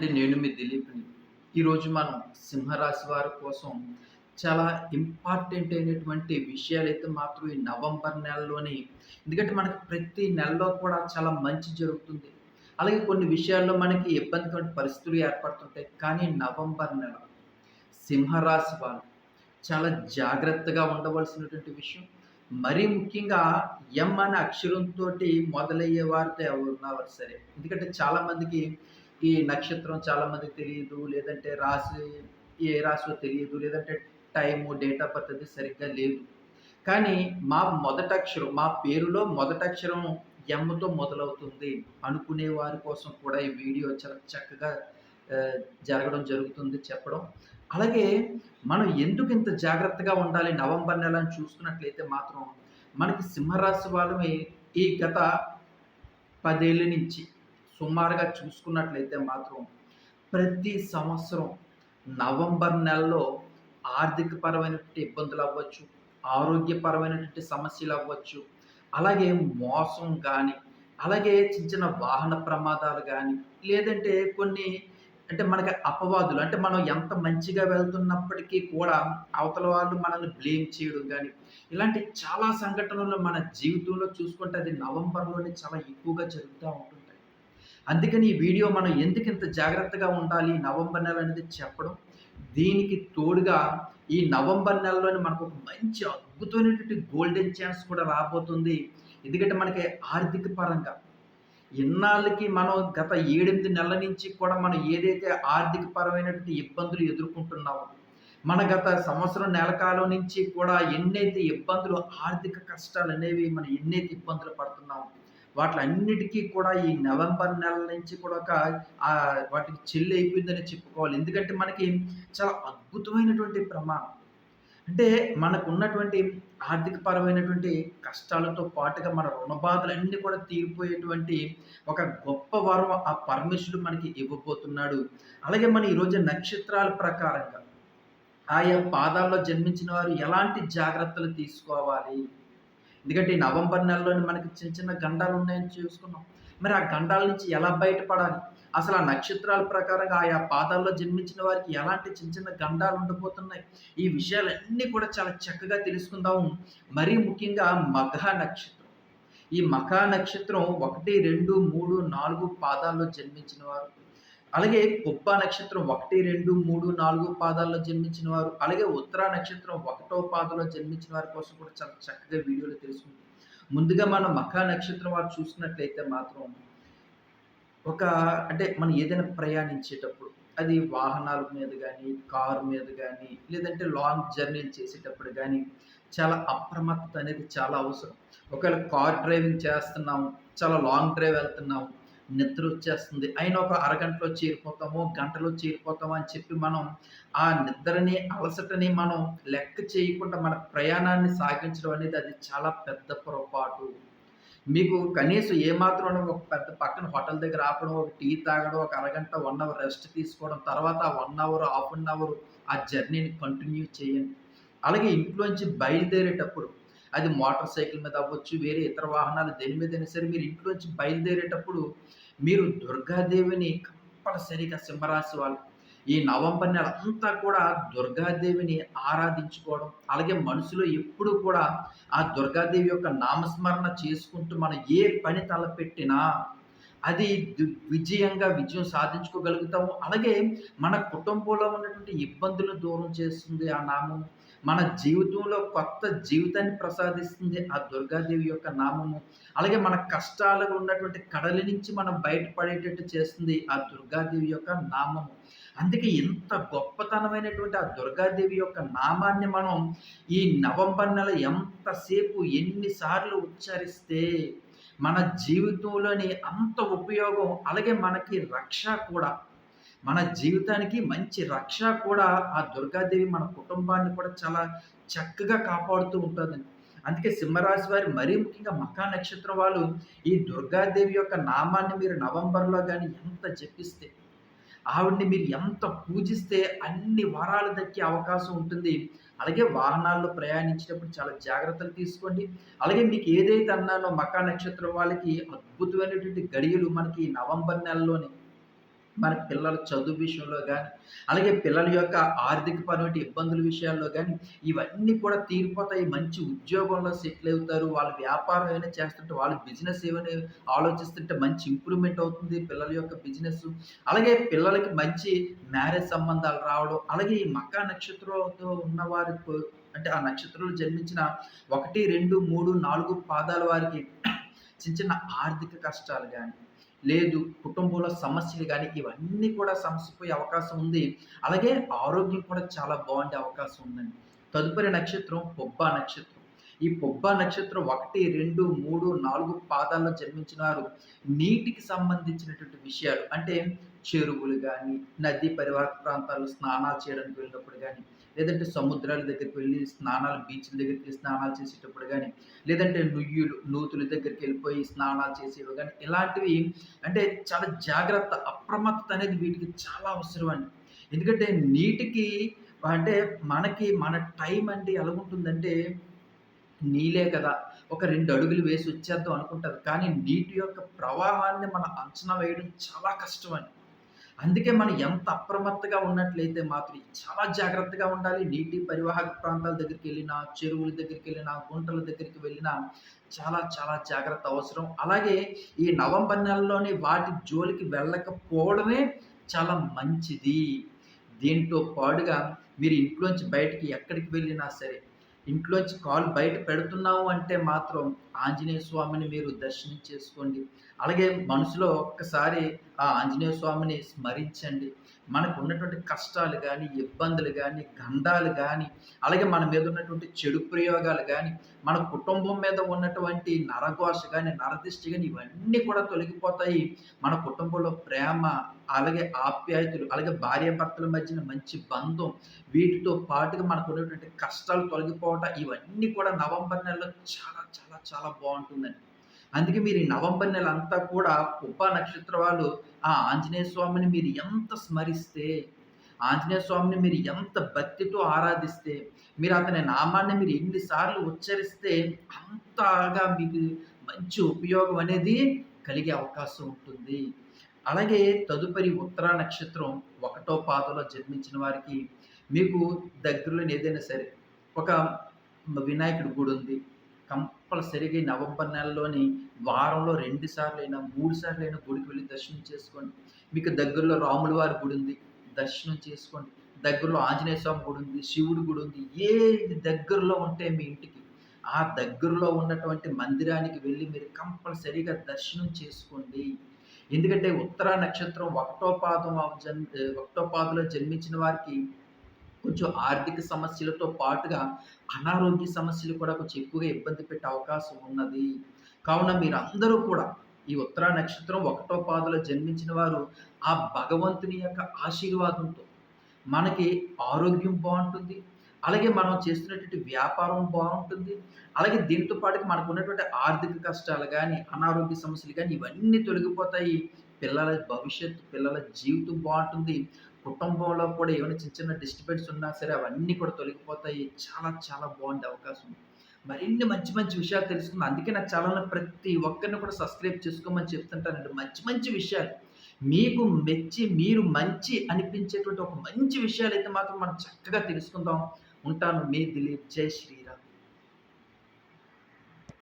అండి నేను మీ దిలీప్ని ఈరోజు మనం సింహరాశి వారి కోసం చాలా ఇంపార్టెంట్ అయినటువంటి విషయాలు అయితే మాత్రం ఈ నవంబర్ నెలలోనే ఎందుకంటే మనకి ప్రతి నెలలో కూడా చాలా మంచి జరుగుతుంది. అలాగే కొన్ని విషయాల్లో మనకి ఇబ్బందికరమైన పరిస్థితులు ఏర్పడుతుంటాయి కానీ నవంబర్ నెల సింహరాశి వాళ్ళు చాలా జాగ్రత్తగా ఉండవలసినటువంటి విషయం. మరీ ముఖ్యంగా ఎం అనే అక్షరంతో మొదలయ్యే వారితో ఎవరు ఉన్నారు సరే ఎందుకంటే చాలామందికి ఈ నక్షత్రం చాలా మందికి తెలియదు లేదంటే రాశి ఏ రాశో తెలియదు లేదంటే టైము డేట్ ఆఫ్ బర్త్ అది సరిగ్గా లేదు. కానీ మా మొదట అక్షరం మా పేరులో మొదట అక్షరం ఎమ్మతో మొదలవుతుంది అనుకునే వారి కోసం కూడా ఈ వీడియో చాలా చక్కగా జరగడం జరుగుతుంది చెప్పడం. అలాగే మనం ఎందుకు ఇంత జాగ్రత్తగా ఉండాలి నవంబర్ నెల అని చూసుకున్నట్లయితే మాత్రం మనకి సింహరాశి వాళ్ళమే ఈ గత పదేళ్ళ నుంచి సుమారుగా చూసుకున్నట్లయితే మాత్రం ప్రతి సంవత్సరం నవంబర్ నెలలో ఆర్థిక పరమైనటువంటి ఇబ్బందులు అవ్వచ్చు ఆరోగ్యపరమైనటువంటి సమస్యలు అవ్వచ్చు అలాగే మోసం కానీ అలాగే చిన్న చిన్న వాహన ప్రమాదాలు కానీ లేదంటే కొన్ని అంటే మనకి అపవాదులు అంటే మనం ఎంత మంచిగా వెళ్తున్నప్పటికీ కూడా అవతల వాళ్ళు మనల్ని బ్లేమ్ చేయడం కానీ ఇలాంటి చాలా సంఘటనలు మన జీవితంలో చూసుకుంటే అది నవంబర్లోనే చాలా ఎక్కువగా జరుగుతూ ఉంటుంది అందుకని ఈ వీడియో మనం ఎందుకు ఇంత జాగ్రత్తగా ఉండాలి? నవంబర్ నెల అనేది చెప్పడం దీనికి తోడుగా ఈ నవంబర్ నెలలోనే మనకు ఒక మంచి అద్భుతమైనటువంటి గోల్డెన్ ఛాన్స్ కూడా రాబోతుంది. ఎందుకంటే మనకి ఆర్థిక పరంగా ఇన్నాళ్ళకి మనం గత ఏడెనిమిది నెలల నుంచి కూడా మనం ఏదైతే ఆర్థిక పరమైనటువంటి ఇబ్బందులు ఎదుర్కొంటున్నామో మన గత సంవత్సరం నెల కాలం నుంచి కూడా ఎన్నైతే ఇబ్బందులు ఆర్థిక కష్టాలు అనేవి మనం ఎన్నైతే ఇబ్బందులు పడుతున్నామో వాటిలన్నిటికీ కూడా ఈ నవంబర్ నెల నుంచి కూడా ఒక వాటికి చెల్లి అయిపోయిందని చెప్పుకోవాలి. ఎందుకంటే మనకి చాలా అద్భుతమైనటువంటి ప్రమాణం. అంటే మనకు ఉన్నటువంటి ఆర్థిక పరమైనటువంటి కష్టాలతో పాటుగా మన రుణబాధలన్నీ కూడా తీరిపోయేటువంటి ఒక గొప్ప వరం ఆ పరమేశ్వరుడు మనకి ఇవ్వబోతున్నాడు. అలాగే మన ఈరోజు నక్షత్రాల ప్రకారంగా ఆయా పాదాల్లో జన్మించిన వారు ఎలాంటి జాగ్రత్తలు తీసుకోవాలి? ఎందుకంటే ఈ నవంబర్ నెలలోనే మనకి చిన్న చిన్న గండాలు ఉన్నాయని చూసుకున్నాం. మరి ఆ గండాల నుంచి ఎలా బయటపడాలి? అసలు ఆ నక్షత్రాల ప్రకారంగా ఆయా పాదాల్లో జన్మించిన వారికి ఎలాంటి చిన్న చిన్న గండాలు ఉండబోతున్నాయి? ఈ విషయాలన్నీ కూడా చాలా చక్కగా తెలుసుకుందాము. మరీ ముఖ్యంగా మఘ నక్షత్రం. ఈ మఖ నక్షత్రం ఒకటి రెండు మూడు నాలుగు పాదాల్లో జన్మించిన వారు. అలాగే పుబ్బ నక్షత్రం ఒకటి రెండు మూడు నాలుగు పాదాల్లో జన్మించిన వారు అలాగే ఉత్తర నక్షత్రం ఒకటో పాదంలో జన్మించిన వారి కోసం కూడా చాలా చక్కగా వీడియోలు తెలుసుకుంటాం ముందుగా మనం మఖ నక్షత్రం వారు చూసినట్లయితే మాత్రం ఒక అంటే మనం ఏదైనా ప్రయాణించేటప్పుడు అది వాహనాల మీద కానీ కారు మీద కానీ లేదంటే లాంగ్ జర్నీలు చేసేటప్పుడు కానీ చాలా అప్రమత్తత అనేది చాలా అవసరం. ఒకవేళ కార్ డ్రైవింగ్ చేస్తున్నాము చాలా లాంగ్ డ్రైవ్ వెళ్తున్నాము నిద్ర వచ్చేస్తుంది. అయినా ఒక అరగంటలో చేరిపోతాము గంటలో చేరిపోతాము అని చెప్పి మనం ఆ నిద్రని అలసటని మనం లెక్క చేయకుండా మన ప్రయాణాన్ని సాగించడం అనేది అది చాలా పెద్ద పొరపాటు. మీకు కనీసం ఏమాత్రం ఒక పెద్ద పక్కన హోటల్ దగ్గర ఆపడం ఒక టీ తాగడం ఒక అరగంట వన్ అవర్ రెస్ట్ తీసుకోవడం తర్వాత one hour half an hour ఆ జర్నీని కంటిన్యూ చేయండి. అలాగే ఇంట్లోంచి బయలుదేరేటప్పుడు అది మోటార్ సైకిల్ మీద అవ్వచ్చు వేరే ఇతర వాహనాలు దేని మీదైనా సరే మీరు ఇంట్లోంచి బయలుదేరేటప్పుడు మీరు దుర్గాదేవిని కంపల్సరీగా సింహరాశి వాళ్ళు. ఈ నవంబర్ నెల అంతా కూడా దుర్గాదేవిని ఆరాధించుకోవడం అలాగే మనసులో ఎప్పుడు కూడా ఆ దుర్గాదేవి యొక్క నామస్మరణ చేసుకుంటూ మనం ఏ పని తలపెట్టినా అది విజయంగా విజయం సాధించుకోగలుగుతాము. అలాగే మన కుటుంబంలో ఉన్నటువంటి ఇబ్బందులను దూరం చేస్తుంది ఆ నామం. మన జీవితంలో కొత్త జీవితాన్ని ప్రసాదిస్తుంది ఆ దుర్గాదేవి యొక్క నామము. అలాగే మన కష్టాలకు ఉన్నటువంటి కడలి నుంచి మనం బయటపడేటట్టు చేస్తుంది ఆ దుర్గాదేవి యొక్క నామము. అందుకే ఎంత గొప్పతనమైనటువంటి ఆ దుర్గాదేవి యొక్క నామాన్ని మనం ఈ నవంబర్ నెల ఎంతసేపు ఎన్నిసార్లు ఉచ్చరిస్తే మన జీవితంలోని అంత ఉపయోగం అలాగే మనకి రక్ష కూడా మన జీవితానికి మంచి రక్ష కూడా ఆ దుర్గాదేవి మన కుటుంబాన్ని కూడా చాలా చక్కగా కాపాడుతూ ఉంటుందండి. అందుకే సింహరాశి వారి మరీ ముఖ్యంగా మకా నక్షత్రం వాళ్ళు ఈ దుర్గాదేవి యొక్క నామాన్ని మీరు నవంబర్లో కానీ ఎంత జపిస్తే ఆవిడ్ని మీరు ఎంత పూజిస్తే అన్ని వరాలు దక్కే అవకాశం ఉంటుంది. అలాగే వాహనాల్లో ప్రయాణించేటప్పుడు చాలా జాగ్రత్తలు తీసుకోండి. అలాగే మీకు ఏదైతే అన్నానో మకా నక్షత్రం వాళ్ళకి అద్భుతమైనటువంటి గడియలు మనకి నవంబర్ నెలలోనే మన పిల్లల చదువు విషయంలో కానీ అలాగే పిల్లల యొక్క ఆర్థిక పరమైన ఇబ్బందుల విషయాల్లో కానీ ఇవన్నీ కూడా తీరిపోతాయి. మంచి ఉద్యోగంలో సెటిల్ అవుతారు. వాళ్ళ వ్యాపారం ఏమైనా చేస్తుంటే, వాళ్ళ బిజినెస్ ఏమైనా ఆలోచిస్తుంటే మంచి ఇంప్రూవ్‌మెంట్ అవుతుంది పిల్లల యొక్క బిజినెస్ అలాగే పిల్లలకి మంచి మ్యారేజ్ సంబంధాలు రావడం, అలాగే ఈ మకా నక్షత్రంతో ఉన్నవారికి అంటే ఆ నక్షత్రంలో జన్మించిన 1, 2, 3, 4 పాదాల వారికి చిన్న చిన్న ఆర్థిక కష్టాలు కానీ లేదు కుటుంబంలో సమస్యలు కానీ ఇవన్నీ కూడా సమస్యపోయే అవకాశం ఉంది. అలాగే ఆరోగ్యం కూడా చాలా బాగుండే అవకాశం ఉందండి. తదుపరి నక్షత్రం పొబ్బా నక్షత్రం. ఈ పొబ్బా నక్షత్రం 1, 2, 3, 4 పాదాల్లో జన్మించిన వారు నీటికి సంబంధించినటువంటి విషయాలు అంటే చెరువులు కానీ నదీ పరివాహక ప్రాంతాల్లో స్నానాలు చేయడానికి వెళ్ళినప్పుడు కానీ లేదంటే సముద్రాల దగ్గరికి వెళ్ళి స్నానాలు బీచ్‌ల దగ్గరికి స్నానాలు చేసేటప్పుడు కానీ లేదంటే నుయ్యులు, నూతుల దగ్గరికెళ్ళిపోయి స్నానాలు చేసేవి కానీ ఇలాంటివి అంటే చాలా జాగ్రత్త, అప్రమత్తత అనేది వీటికి చాలా అవసరం అండి. ఎందుకంటే నీటికి అంటే మనకి మన టైం అంటే ఎలా ఉంటుందంటే నీళ్ళే కదా! ఒక రెండు అడుగులు వేసి వచ్చేద్దాం అనుకుంటారు. కానీ నీటి యొక్క ప్రవాహాన్ని మనం అంచనా వేయడం చాలా కష్టం అండి అందుకే మనం ఎంత అప్రమత్తగా ఉన్నట్లయితే మాత్రం చాలా జాగ్రత్తగా ఉండాలి. నీటి పరివాహక ప్రాంతాల దగ్గరికి వెళ్ళినా చెరువుల దగ్గరికి వెళ్ళినా గుంటల దగ్గరికి వెళ్ళినా చాలా చాలా జాగ్రత్త అవసరం. అలాగే ఈ నవంబర్ నెలలోనే వాటి జోలికి వెళ్ళకపోవడమే చాలా మంచిది. దీంతో పాడుగా మీరు ఇంట్లోంచి బయటికి ఎక్కడికి వెళ్ళినా సరే, ఇంట్లోంచి కాలు బయట పెడుతున్నాము అంటే మాత్రం ఆంజనేయ స్వామిని మీరు దర్శనం చేసుకోండి. అలాగే మనసులో ఒక్కసారి ఆ ఆంజనేయ స్వామిని స్మరించండి. మనకు ఉన్నటువంటి కష్టాలు కానీ ఇబ్బందులు కానీ గండాలు కానీ అలాగే మన మీద ఉన్నటువంటి చెడు ప్రయోగాలు కానీ మన కుటుంబం మీద ఉన్నటువంటి నరఘోష కానీ నరదిష్టి కానీ ఇవన్నీ కూడా తొలగిపోతాయి. మన కుటుంబంలో ప్రేమ, అలాగే ఆప్యాయతలు, అలాగే భార్యాభర్తల మధ్యన మంచి బంధం, వీటితో పాటుగా మనకున్నటువంటి కష్టాలు తొలగిపోవటం ఇవన్నీ కూడా నవంబర్ నెలలో చాలా చాలా చాలా బాగుంటుందండి అందుకే మీరు ఈ నవంబర్ నెలంతా కూడా ఉప నక్షత్ర వాళ్ళు ఆ ఆంజనేయ స్వామిని మీరు ఎంత స్మరిస్తే, ఆంజనేయ స్వామిని మీరు ఎంత భక్తితో ఆరాధిస్తే, మీరు అతని నామాన్ని మీరు ఎన్నిసార్లు ఉచ్చరిస్తే అంతగా మీకు మంచి ఉపయోగం అనేది కలిగే అవకాశం ఉంటుంది. అలాగే తదుపరి ఉత్తర నక్షత్రం ఒకటో పాదలో జన్మించిన వారికి మీకు దగ్గరలో ఏదైనా సరే ఒక వినాయకుడి గుడి ఉంది కంపల్సరీగా నవంబర్ నెలలోని వారంలో 2 సార్లైనా, 3 సార్లైనా గుడికి వెళ్ళి దర్శనం చేసుకోండి. మీకు దగ్గరలో రాముల వారి ఉంది దర్శనం చేసుకోండి. దగ్గరలో ఆంజనేయ స్వామి ఉంది శివుడి ఉంది ఏది దగ్గరలో ఉంటే మీ ఇంటికి, ఆ దగ్గరలో ఉన్నటువంటి మందిరానికి వెళ్ళి మీరు కంపల్సరీగా దర్శనం చేసుకోండి. ఎందుకంటే ఉత్తరా నక్షత్రం ఒకటో పాదం జన్ ఆహ్, ఒకటో జన్మించిన వారికి కొంచెం ఆర్థిక సమస్యలతో పాటుగా అనారోగ్య సమస్యలు కూడా కొంచెం ఎక్కువగా ఇబ్బంది పెట్టే అవకాశం ఉన్నది. కావున మీరందరూ కూడా ఈ ఉత్తరా నక్షత్రం ఒకటో పాదలో జన్మించిన వారు ఆ భగవంతుని యొక్క ఆశీర్వాదంతో మనకి ఆరోగ్యం బాగుంటుంది అలాగే మనం చేస్తున్నటువంటి వ్యాపారం బాగుంటుంది అలాగే దీనితో మనకు ఉన్నటువంటి ఆర్థిక కష్టాలు కానీ అనారోగ్య సమస్యలు కానీ ఇవన్నీ తొలగిపోతాయి. పిల్లల భవిష్యత్తు, పిల్లల జీవితం బాగుంటుంది కుటుంబంలో కూడా ఏమైనా చిన్న చిన్న డిస్టర్బెన్స్ ఉన్నా సరే అవన్నీ కూడా తొలగిపోతాయి. చాలా చాలా బాగుండే అవకాశం ఉంది. మరిన్ని మంచి మంచి విషయాలు తెలుసుకుందాం. అందుకే నా ఛానెల్‌ని ప్రతి ఒక్కరిని కూడా సబ్స్క్రైబ్ చేసుకోమని చెప్తుంటానండి. మంచి మంచి విషయాలు. మీకు మెచ్చి మీరు మంచి అనిపించేటువంటి ఒక మంచి విషయాలు అయితే మాత్రం మనం చక్కగా తెలుసుకుందాం. ఉంటాను. మీ దిలీప్. జై శ్రీ